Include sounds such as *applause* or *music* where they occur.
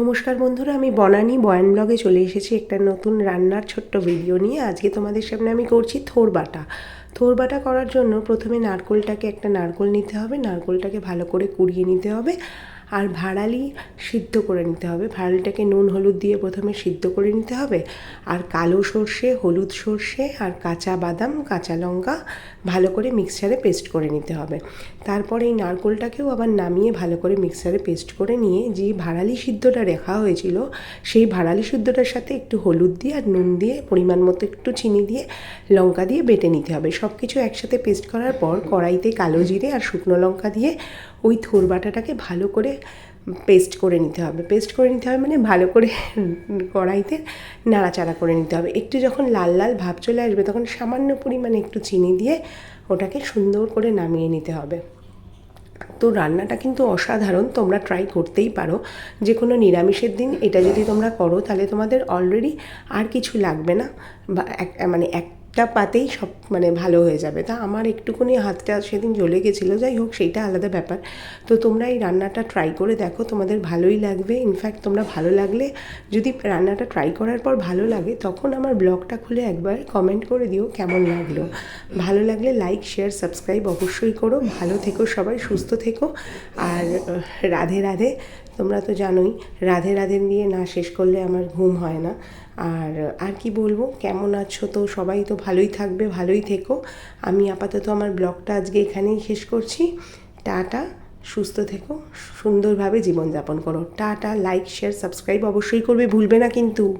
নমস্কার বন্ধুরা, আমি বনানি বয়ান ব্লগে চলে এসেছি একটা নতুন রান্নার ছোট্ট ভিডিও নিয়ে। আজকে তোমাদের সামনে আমি করছি থোর বাটা। থোর বাটা করার জন্য প্রথমে নারকোলটাকে একটা নারকোল নিতে হবে। নারকোলটাকে ভালো করে কুড়িয়ে নিতে হবে। আর ভাড়ালি সিদ্ধ করে নিতে হবে। ভাড়ালিটাকে নুন, হলুদ দিয়ে প্রথমে সিদ্ধ করে নিতে হবে। আর কালো সর্ষে, হলুদ সর্ষে আর কাঁচা বাদাম, কাঁচা লঙ্কা ভালো করে মিক্সচারে পেস্ট করে নিতে হবে। তারপরে এই নারকোলটাকেও আবার নামিয়ে ভালো করে মিক্সারে পেস্ট করে নিয়ে যে ভাড়ালি সিদ্ধটা রাখা হয়েছিল, সেই ভাড়ালি সিদ্ধটার সাথে একটু হলুদ দিয়ে আর নুন দিয়ে পরিমাণ মতো একটু চিনি দিয়ে লঙ্কা দিয়ে বেটে নিতে হবে। সব কিছু একসাথে পেস্ট করার পর কড়াইতে কালো জিরে আর শুকনো লঙ্কা দিয়ে ওই থোর বাটাটাকে ভালো করে পেস্ট করে নিতে হবে। পেস্ট করে নিতে হবে মানে ভালো করে *laughs* কড়াইতে নাড়াচাড়া করে নিতে হবে। একটু যখন লাল লাল ভাব চলে আসবে তখন সামান্য পরিমাণে একটু চিনি দিয়ে ওটাকে সুন্দর করে নামিয়ে নিতে হবে। তো রান্নাটা কিন্তু অসাধারণ, তোমরা ট্রাই করতেই পারো। যে কোনো নিরামিষের দিন এটা যদি তোমরা করো তাহলে তোমাদের অলরেডি আর কিছু লাগবে না। বা এক একটা পাতেই সব মানে ভালো হয়ে যাবে। তা আমার একটুখানি হাতটা সেদিন জ্বলে গেছিল, যাই হোক সেইটা আলাদা ব্যাপার। তো তোমরা এই রান্নাটা ট্রাই করে দেখো, তোমাদের ভালোই লাগবে। ইনফ্যাক্ট তোমরা ভালো লাগলে, যদি রান্নাটা ট্রাই করার পর ভালো লাগে, তখন আমার ব্লগটা খুলে একবার কমেন্ট করে দিও কেমন লাগল। ভালো লাগলে লাইক শেয়ার সাবস্ক্রাইব অবশ্যই করো। ভালো থেকো সবাই, সুস্থ থেকো। আর রাধে রাধে, তোমরা তো জানোই, রাধে রাধে নিয়ে না শেষ করলে আমার ঘুম হয় না। আর আর কি বলব? কেমন আছো তো? সবাই তো ভালোই থাকবে, ভালোই থেকো। আমি আপাতত আমার ব্লগটা আজকে এখানেই শেষ করছি। টাটা, সুস্থ থেকো, সুন্দরভাবে জীবনযাপন করো। টাটা, লাইক, শেয়ার, সাবস্ক্রাইব অবশ্যই করবে, ভুলবে না কিন্তু।